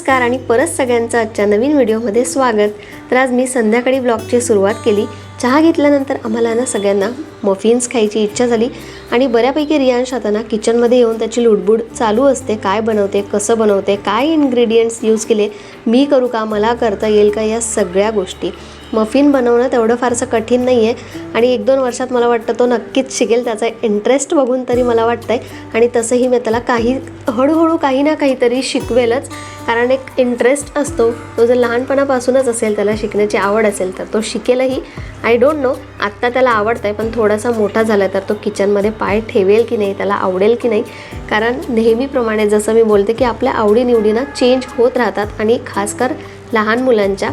नमस्कार आणि परत सगळ्यांचं आजच्या नवीन व्हिडिओमध्ये स्वागत. तर आज मी संध्याकाळी ब्लॉगची सुरुवात केली. चहा घेतल्यानंतर आम्हाला ना सगळ्यांना मफिन्स खायची इच्छा झाली आणि बऱ्यापैकी रियांश आता ना किचनमध्ये येऊन त्याची लुडबुड चालू असते. काय बनवते कसं बनवते काय इन्ग्रेडियंट्स यूज केले मी करू का मला करता येईल का या सगळ्या गोष्टी. मफिन बनवणं तेवढं फारसं कठीण नाही आहे आणि एक दोन वर्षात मला वाटतं तो नक्कीच शिकेल त्याचा इंटरेस्ट बघून तरी मला वाटतं आहे आणि तसंही मी त्याला काही हळूहळू काही ना काहीतरी शिकवेलच. कारण एक इंटरेस्ट असतो. तो जर लहानपणापासूनच असेल त्याला शिकण्याची आवड असेल तर तो शिकेलही. आय डोंट नो आत्ता त्याला आवडतं आहे पण थोडासा मोठा झाला तर तो किचनमध्ये पाय ठेवेल की नाही त्याला आवडेल की नाही. कारण नेहमीप्रमाणे जसं मी बोलते की आपल्या आवडीनिवडीना चेंज होत राहतात. आणि खासकर लहान मुलांच्या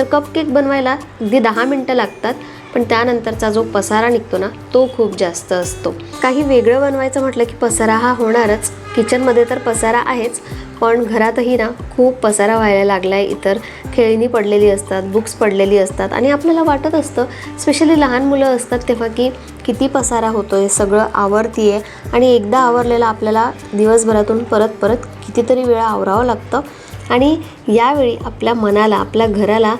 तर कपकेक बनवायला अगदी दहा मिनटं लागतात पण त्यानंतरचा जो पसारा निघतो ना तो खूप जास्त असतो. काही वेगळं बनवायचं म्हटलं की पसारा हा होणारच. किचनमध्ये तर पसारा आहेच पण घरातही ना खूप पसारा व्हायला लागला आहे इतर खेळणी पडलेली असतात बुक्स पडलेली असतात आणि आपल्याला वाटत असतं स्पेशली लहान मुलं असतात तेव्हा की किती पसारा होतो आहे सगळं आवरती आहे आणि एकदा आवरलेलं आपल्याला दिवसभरातून परत परत कितीतरी वेळा आवरावं लागतं. आणि यावेळी आपल्या मनाला आपल्या घराला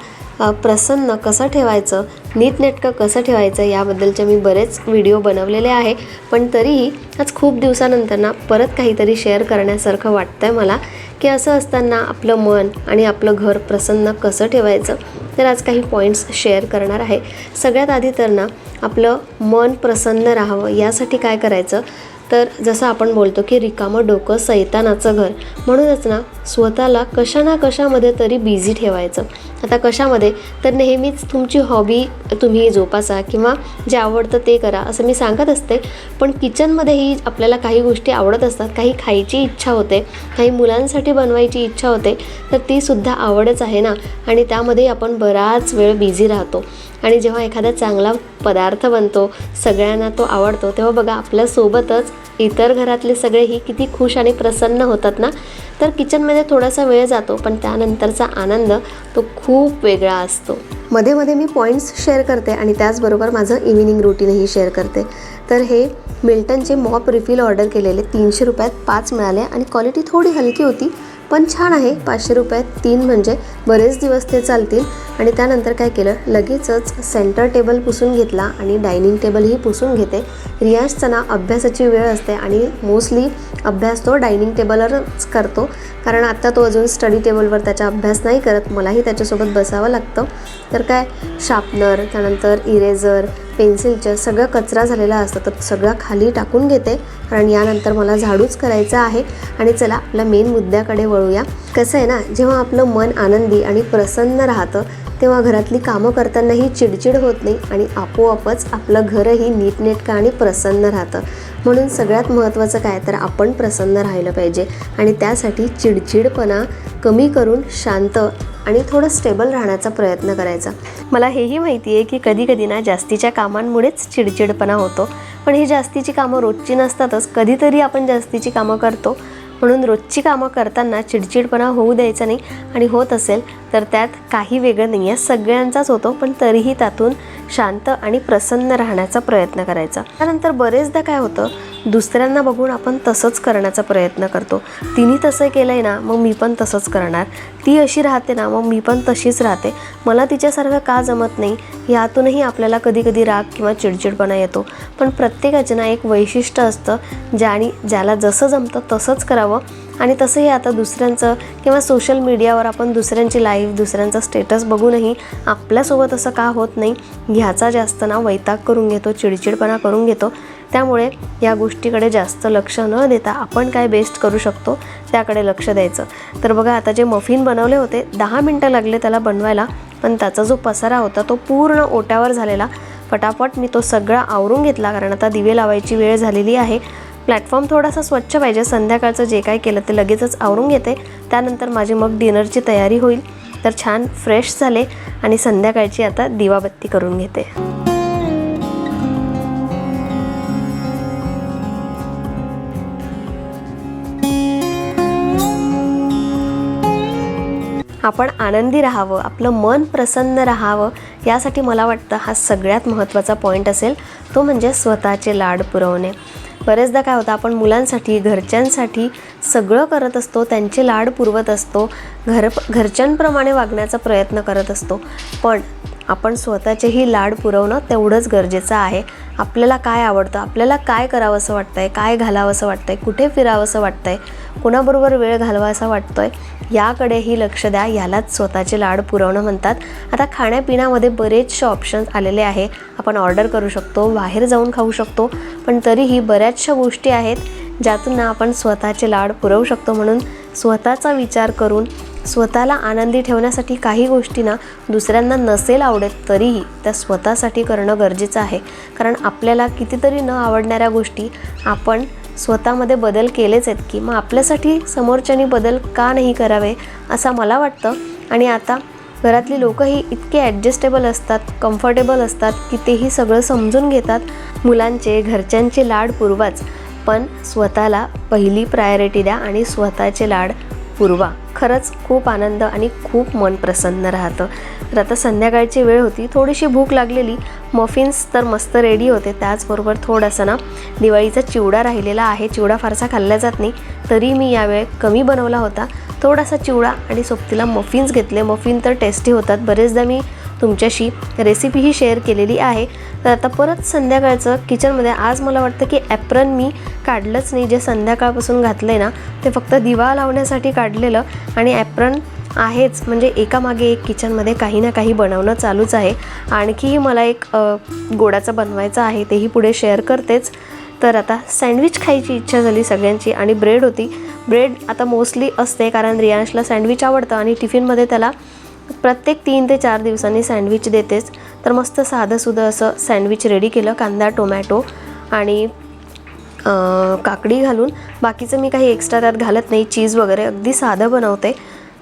प्रसन्न कसं ठेवायचं नीटनेटकं कसं ठेवायचं याबद्दलचे मी बरेच व्हिडिओ बनवलेले आहे. पण तरीही आज खूप दिवसानंतर ना परत काहीतरी शेअर करण्यासारखं वाटतं आहे मला की असं असताना आपलं मन आणि आपलं घर प्रसन्न कसं ठेवायचं तर आज काही पॉईंट्स शेअर करणार आहे. सगळ्यात आधी तर ना आपलं मन प्रसन्न राहावं यासाठी काय करायचं? तर जसं आपण बोलतो की रिकामं डोकं सैतानाचं घर. म्हणूनच ना स्वतःला कशा ना कशामध्ये तरी बिझी ठेवायचं. आता कशामध्ये? तर नेहमीच तुमची हॉबी तुम्ही जोपासा किंवा जे आवडतं ते करा असं मी सांगत असते. पण किचनमध्येही आपल्याला काही गोष्टी आवडत असतात. काही खायची इच्छा होते काही मुलांसाठी बनवायची इच्छा होते तर ती सुद्धा आवडच आहे ना. आणि त्यामध्ये आपण बराच वेळ बिझी राहतो. आणि जेव्हा एखादा चांगला पदार्थ बनतो सगळ्यांना तो आवडतो तेव्हा बघा आपल्यासोबतच इतर घरातले सगळेही किती खुश आणि प्रसन्न होतात ना? तर किचनमध्ये थोडासा वेळ जातो पण त्यानंतरचा आनंद तो खूप वेगळा असतो. मध्ये मध्ये मी पॉईंट्स शेअर करते आणि त्याचबरोबर माझं इव्हिनिंग रुटीनही शेअर करते. तर हे मिल्टनचे मॉप रिफिल ऑर्डर केलेले तीनशे रुपयात पाच मिळाले आणि क्वालिटी थोडी हलकी होती पण छान आहे. पाचशे रुपयात तीन म्हणजे बरेच दिवस ते चालतील. आणि त्यानंतर काय केलं? लगेचच सेंटर टेबल पुसून घेतला आणि डायनिंग टेबलही पुसून घेते. रियाजचं ना अभ्यासाची वेळ असते आणि मोस्टली अभ्यास तो डायनिंग टेबलवरच करतो. कारण आत्ता तो अजून स्टडी टेबलवर त्याचा अभ्यास नाही करत. मलाही त्याच्यासोबत बसावं लागतं. तर काय? शार्पनर त्यानंतर इरेझर पेन्सिलचं सगळं कचरा झालेला असतं. तर सगळं खाली टाकून घेते. कारण यानंतर मला झाडूच करायचं आहे. आणि चला आपल्या मेन मुद्द्याकडे वळूया. कसं आहे ना जेव्हा आपलं मन आनंदी आणि प्रसन्न राहतं तेव्हा घरातली कामं करतानाही चिडचिड होत नाही आणि आपोआपच आपलं घरही नीटनेटकं आणि प्रसन्न राहतं. म्हणून सगळ्यात महत्त्वाचं काय तर आपण प्रसन्न राहिलं पाहिजे आणि त्यासाठी चिडचिडपणा कमी करून शांत आणि थोडं स्टेबल राहण्याचा प्रयत्न करायचा. मला हेही माहिती आहे की कधी कधी ना जास्तीच्या कामांमुळेच चिडचिडपणा होतो. पण ही जास्तीची कामं रोजची नसतातच कधीतरी आपण जास्तीची कामं करतो. म्हणून रोजची कामं करताना चिडचिडपणा होऊ द्यायचा नाही आणि होत असेल तर त्यात काही वेगळं नाही आहे सगळ्यांचाच होतो पण तरीही त्यातून शांत आणि प्रसन्न राहण्याचा प्रयत्न करायचा. त्यानंतर बरेचदा काय होतं दुसऱ्यांना बघून आपण तसंच करण्याचा प्रयत्न करतो. तिने तसं केलं आहे ना मग मी पण तसंच करणार. ती अशी राहते ना मग मी पण तशीच राहते. मला तिच्यासारखं का जमत नाही यातूनही आपल्याला कधी कधी राग किंवा चिडचिडपणा येतो. पण प्रत्येकाचं ना एक वैशिष्ट्य असतं ज्याने ज्याला जसं जमतं तसंच करावं. आणि तसंही आता दुसऱ्यांचं किंवा सोशल मीडियावर आपण दुसऱ्यांची लाईव्ह दुसऱ्यांचा स्टेटस बघूनही आपल्यासोबत असं का होत नाही ह्याचा जास्त ना वैताग करून घेतो चिडचिडपणा करून घेतो. त्यामुळे या गोष्टीकडे जास्त लक्ष न देता आपण काय बेस्ट करू शकतो त्याकडे लक्ष द्यायचं. तर बघा आता जे मफिन बनवले होते दहा मिनटं लागले त्याला बनवायला पण त्याचा जो पसारा होता तो पूर्ण ओट्यावर झालेला. फटाफट मी तो सगळा आवरून घेतला कारण आता दिवे लावायची वेळ झालेली आहे. प्लॅटफॉर्म थोडासा स्वच्छ पाहिजे. संध्याकाळचं जे काय केलं ते लगेचच आवरून घेते. त्यानंतर माझी मग डिनरची तयारी होईल. तर छान फ्रेश झाले आणि संध्याकाळची आता दिवाबत्ती करून घेते. आपण आनंदी राहावं आपलं मन प्रसन्न राहावं यासाठी मला वाटतं हा सगळ्यात महत्त्वाचा पॉईंट असेल. तो म्हणजे स्वतःचे लाड पुरवणे. बरेचदा काय होतं आपण मुलांसाठी घरच्यांसाठी सगळं करत असतो त्यांचे लाड पुरवत असतो घर घरच्यांप्रमाणे वागण्याचा प्रयत्न करत असतो. पण आपण स्वतःचेही लाड पुरवणं तेवढंच गरजेचं आहे. आपल्याला काय आवडतं? आपल्याला काय करावं असं आहे काय घालावं असं आहे कुठे फिरावं असं आहे कोणाबरोबर वेळ घालवा असा आहे याकडेही लक्ष द्या. यालाच स्वतःचे लाड पुरवणं म्हणतात. आता खाण्यापिण्यामध्ये बरेचसे ऑप्शन्स आलेले आहे. आपण ऑर्डर करू शकतो बाहेर जाऊन खाऊ शकतो पण तरीही बऱ्याचशा गोष्टी आहेत ज्यातून ना आपण स्वतःचे लाड पुरवू शकतो म्हणून स्वतःचा विचार करून स्वतःला आनंदी ठेवण्यासाठी काही गोष्टींना दुसऱ्यांना नसेल आवडत तरीही त्या स्वतःसाठी करणं गरजेचं आहे. कारण आपल्याला कितीतरी न आवडणाऱ्या गोष्टी आपण स्वतःमध्ये बदल केलेच आहेत की मग आपल्यासाठी समोरच्यानी बदल का नाही करावे असं मला वाटतं. आणि आता घरातली लोकंही इतके ॲडजस्टेबल असतात कम्फर्टेबल असतात की तेही सगळं समजून घेतात. मुलांचे घरच्यांचे लाड पुरवाच. पण स्वतःला पहिली प्रायोरिटी द्या आणि स्वतःचे लाड पुरवा. खरंच खूप आनंद आणि खूप मन प्रसन्न राहतं. तर आता संध्याकाळची वेळ होती थोडीशी भूक लागलेली. मफिन्स तर मस्त रेडी होते. त्याचबरोबर थोडासा ना दिवाळीचा चिवडा राहिलेला आहे. चिवडा फारसा खाल्ला जात नाही तरी मी यावेळी कमी बनवला होता. थोडासा चिवडा आणि सोबतीला मफिन्स घेतले. मफिन तर टेस्टी होतात. बरेचदा मी तुमच्याशी रेसिपीही शेअर केलेली आहे. तर आता परत संध्याकाळचं किचनमध्ये आज मला वाटतं की ॲप्रन मी काढलंच नाही. जे संध्याकाळपासून घातलं आहे ना ते फक्त दिवा लावण्यासाठी काढलेलं आणि ॲप्रन आहेच. म्हणजे एकामागे एक किचनमध्ये काही ना काही बनवणं चालूच आहे. आणखीही मला एक गोडाचं बनवायचं आहे तेही पुढे शेअर करतेच. तर आता सँडविच खायची इच्छा झाली सगळ्यांची आणि ब्रेड होती. ब्रेड आता मोस्टली असते कारण रियांशला सँडविच आवडतं आणि टिफिनमध्ये त्याला प्रत्येक तीन ते चार दिवसांनी सँडविच देतेच. तर मस्त साधंसुधं असं सँडविच रेडी केलं कांदा टोमॅटो आणि काकडी घालून. बाकीचं मी काही एक्स्ट्रा त्यात घालत नाही चीज वगैरे अगदी साधं बनवते.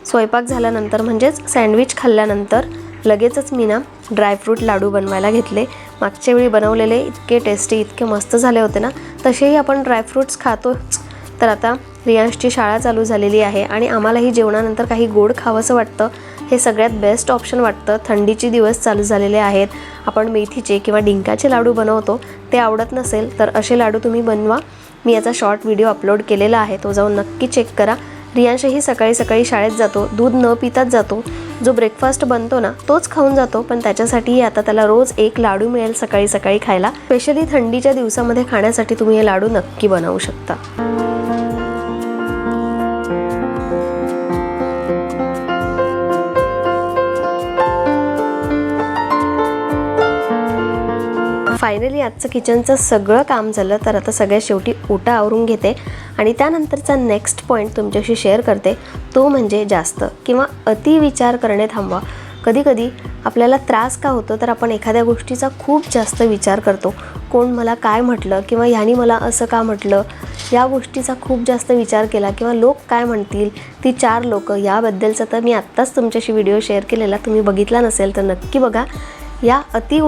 स्वयंपाक झाल्यानंतर म्हणजेच सँडविच खाल्ल्यानंतर लगेचच मी ना ड्रायफ्रूट लाडू बनवायला घेतले. मागच्या वेळी बनवलेले इतके टेस्टी इतके मस्त झाले होते ना तसेही आपण ड्रायफ्रूट्स खातोच. तर आता रियांशची शाळा चालू झालेली आहे आणि आम्हालाही जेवणानंतर काही गोड खावंसं वाटतं. हे सगळ्यात बेस्ट ऑप्शन वाटतं. थंडीचे दिवस चालू झालेले आहेत. आपण मेथीचे किंवा डिंकाचे लाडू बनवतो. ते आवडत नसेल तर असे लाडू तुम्ही बनवा. मी याचा शॉर्ट व्हिडिओ अपलोड केलेला आहे. तो जाऊन नक्की चेक करा. रियांशही सकाळी सकाळी शाळेत जातो. दूध न पिताच जातो. जो ब्रेकफास्ट बनतो ना तोच खाऊन जातो. पण त्याच्यासाठीही आता त्याला रोज एक लाडू मिळेल सकाळी सकाळी खायला. स्पेशली थंडीच्या दिवसामध्ये खाण्यासाठी तुम्ही हे लाडू नक्की बनवू शकता. फायनली आजचं किचनचं सगळं काम झालं तर आता सगळ्यात शेवटी ओटा आवरून घेते आणि त्यानंतरचा नेक्स्ट पॉईंट तुमच्याशी शेअर करते. तो म्हणजे जास्त किंवा अति विचार करणे थांबवा. कधीकधी आपल्याला त्रास का होतो तर आपण एखाद्या गोष्टीचा खूप जास्त विचार करतो. कोण मला काय म्हटलं किंवा ह्यानी मला असं का म्हटलं? या गोष्टीचा खूप जास्त विचार केला किंवा लोक काय म्हणतील? ती चार लोकं याबद्दलचा तर मी आत्ताच तुमच्याशी व्हिडिओ शेअर केलेला. तुम्ही बघितला नसेल तर नक्की बघा. या अति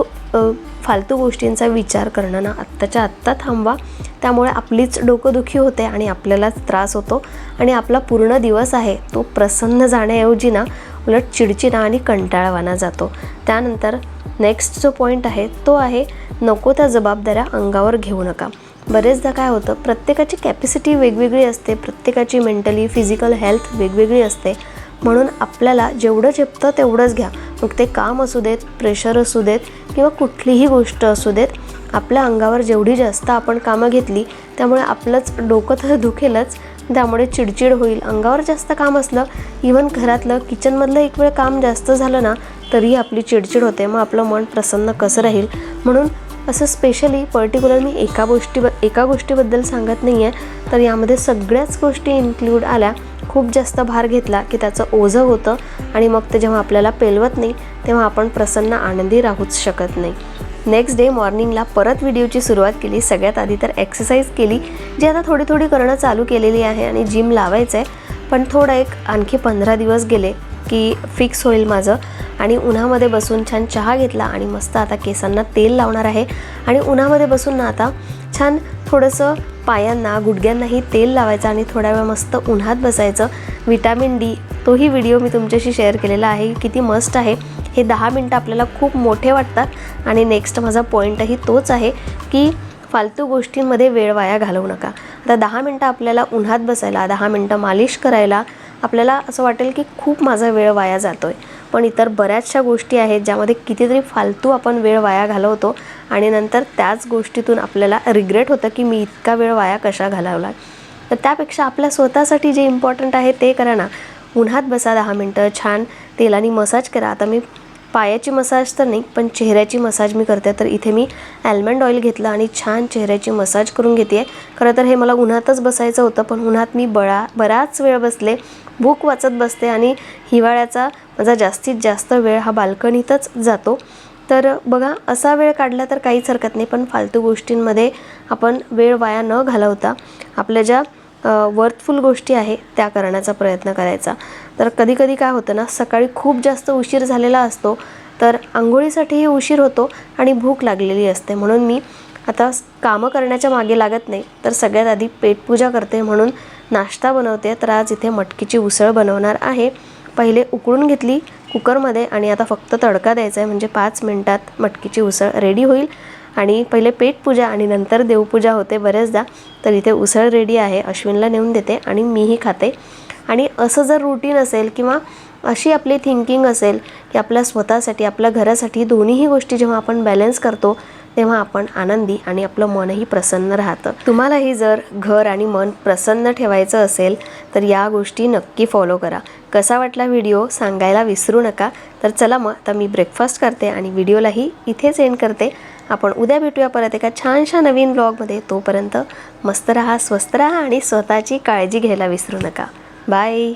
फालतू गोष्टींचा विचार करणं ना आत्ताच्या आत्ता थांबवा. त्यामुळे आपलीच डोकंदुखी होते आणि आपल्यालाच त्रास होतो. आणि आपला पूर्ण दिवस आहे तो प्रसन्न जाण्याऐवजी ना उलट चिडचिडा आणि कंटाळवाना जातो. त्यानंतर नेक्स्ट जो पॉईंट आहे तो आहे नको त्या जबाबदाऱ्या अंगावर घेऊ नका. बरेचदा काय होतं प्रत्येकाची कॅपॅसिटी वेगवेगळी असते प्रत्येकाची मेंटली फिजिकल हेल्थ वेगवेगळी असते. म्हणून आपल्याला जेवढं झेपतं तेवढंच घ्या. मग ते काम असू देत प्रेशर असू देत किंवा कुठलीही गोष्ट असू देत आपल्या अंगावर जेवढी जास्त आपण कामं घेतली त्यामुळे आपलंच डोकं तर दुखेलच त्यामुळे चिडचिड होईल. अंगावर जास्त काम असलं इवन घरातलं किचनमधलं एक वेळ काम जास्त झालं ना तरीही आपली चिडचिड होते. मग आपलं मन प्रसन्न कसं राहील? म्हणून असं स्पेशली पर्टिक्युलर मी एका गोष्टी एका गोष्टीबद्दल सांगत नाही आहे तर यामध्ये सगळ्याच गोष्टी इन्क्लूड आल्या. खूप जास्त भार घेतला की त्याचं ओझं होतं आणि मग ते जेव्हा आपल्याला पेलवत नाही तेव्हा आपण प्रसन्न आनंदी राहूच शकत नाही. नेक्स्ट डे मॉर्निंगला परत व्हिडिओची सुरुवात केली. सगळ्यात आधी तर एक्सरसाइज केली जी आता थोडी थोडी करणं चालू केलेली आहे आणि जिम लावायचं आहे पण थोडं एक आणखी पंधरा दिवस गेले की फिक्स होईल माझं आणि उन्हामध्ये बसून छान चहा घेतला आणि मस्त आता केसांना तेल लावणार आहे. आणि उन्हामध्ये बसून ना आता छान थोडंसं पायांना गुडघ्यांनाही तेल लावायचं आणि थोड्या वेळ मस्त उन्हात बसायचं. विटॅमिन डी तोही व्हिडिओ मी तुमच्याशी शेअर केलेला आहे. किती मस्त आहे. हे दहा मिनटं आपल्याला खूप मोठे वाटतात आणि नेक्स्ट माझा पॉईंटही तोच आहे की फालतू गोष्टींमध्ये वेळ वाया घालवू नका. आता दहा मिनटं आपल्याला उन्हात बसायला दहा मिनटं मालिश करायला आपल्याला असं वाटेल की खूप माझा वेळ वाया जातो आहे पण इतर बऱ्याचशा गोष्टी आहेत ज्यामध्ये कितीतरी फालतू आपण वेळ वाया घालवतो आणि नंतर त्याच गोष्टीतून आपल्याला रिग्रेट होतं की मी इतका वेळ वाया कशा घालवला. तर त्यापेक्षा आपल्या स्वतःसाठी जे इम्पॉर्टंट आहे ते करा ना. उन्हात बसा दहा मिनटं छान. तेलाने मसाज करा. आता मी पायाची मसाज तर नाही पण चेहऱ्याची मसाज मी करते. तर इथे मी ॲल्मंड ऑइल घेतलं आणि छान चेहऱ्याची मसाज करून घेते आहे खरं तर हे मला उन्हातच बसायचं होतं पण उन्हात मी बळा बराच वेळ बसले. भूक वाचत बसते आणि हिवाळ्याचा माझा जास्तीत जास्त वेळ हा बाल्कनीतच जातो. तर बघा असा वेळ काढला तर काहीच हरकत नाही पण फालतू गोष्टींमध्ये आपण वेळ वाया न घालवता आपल्या ज्या वर्थफुल गोष्टी आहे त्या करण्याचा प्रयत्न करायचा. तर कधीकधी काय होतं ना सकाळी खूप जास्त उशीर झालेला असतो तर आंघोळीसाठीही उशीर होतो आणि भूक लागलेली असते. म्हणून मी आता कामं करण्याच्या मागे लागत नाही तर सगळ्यात आधी पेटपूजा करते म्हणून नाश्ता बनवते. तर आज इथे मटकीची उसळ बनवणार आहे. पहिले उकळून घेतली कुकरमध्ये आणि आता फक्त तडका द्यायचा आहे. म्हणजे पाच मिनटात मटकीची उसळ रेडी होईल. आणि पहिले पेटपूजा आणि नंतर देवपूजा होते बरेचदा तर इथे उसळ रेडी आहे. अश्विनला नेऊन देते आणि मीही खाते. आणि असं जर रुटीन असेल किंवा अशी आपली थिंकिंग असेल की आपल्या स्वतःसाठी आपल्या घरासाठी दोन्हीही गोष्टी जेव्हा आपण बॅलन्स करतो तेव्हा आपण आनंदी आणि आपलं मनही प्रसन्न राहतं. तुम्हालाही जर घर आणि मन प्रसन्न ठेवायचं असेल तर या गोष्टी नक्की फॉलो करा. कसा वाटला व्हिडिओ सांगायला विसरू नका. तर चला मग आता मी ब्रेकफास्ट करते आणि व्हिडिओलाही इथेच एंड करते. आपण उद्या भेटूया परत एका छानशा नवीन ब्लॉगमध्ये तोपर्यंत मस्त राहा स्वस्त राहा आणि स्वतःची काळजी घ्यायला विसरू नका. बाय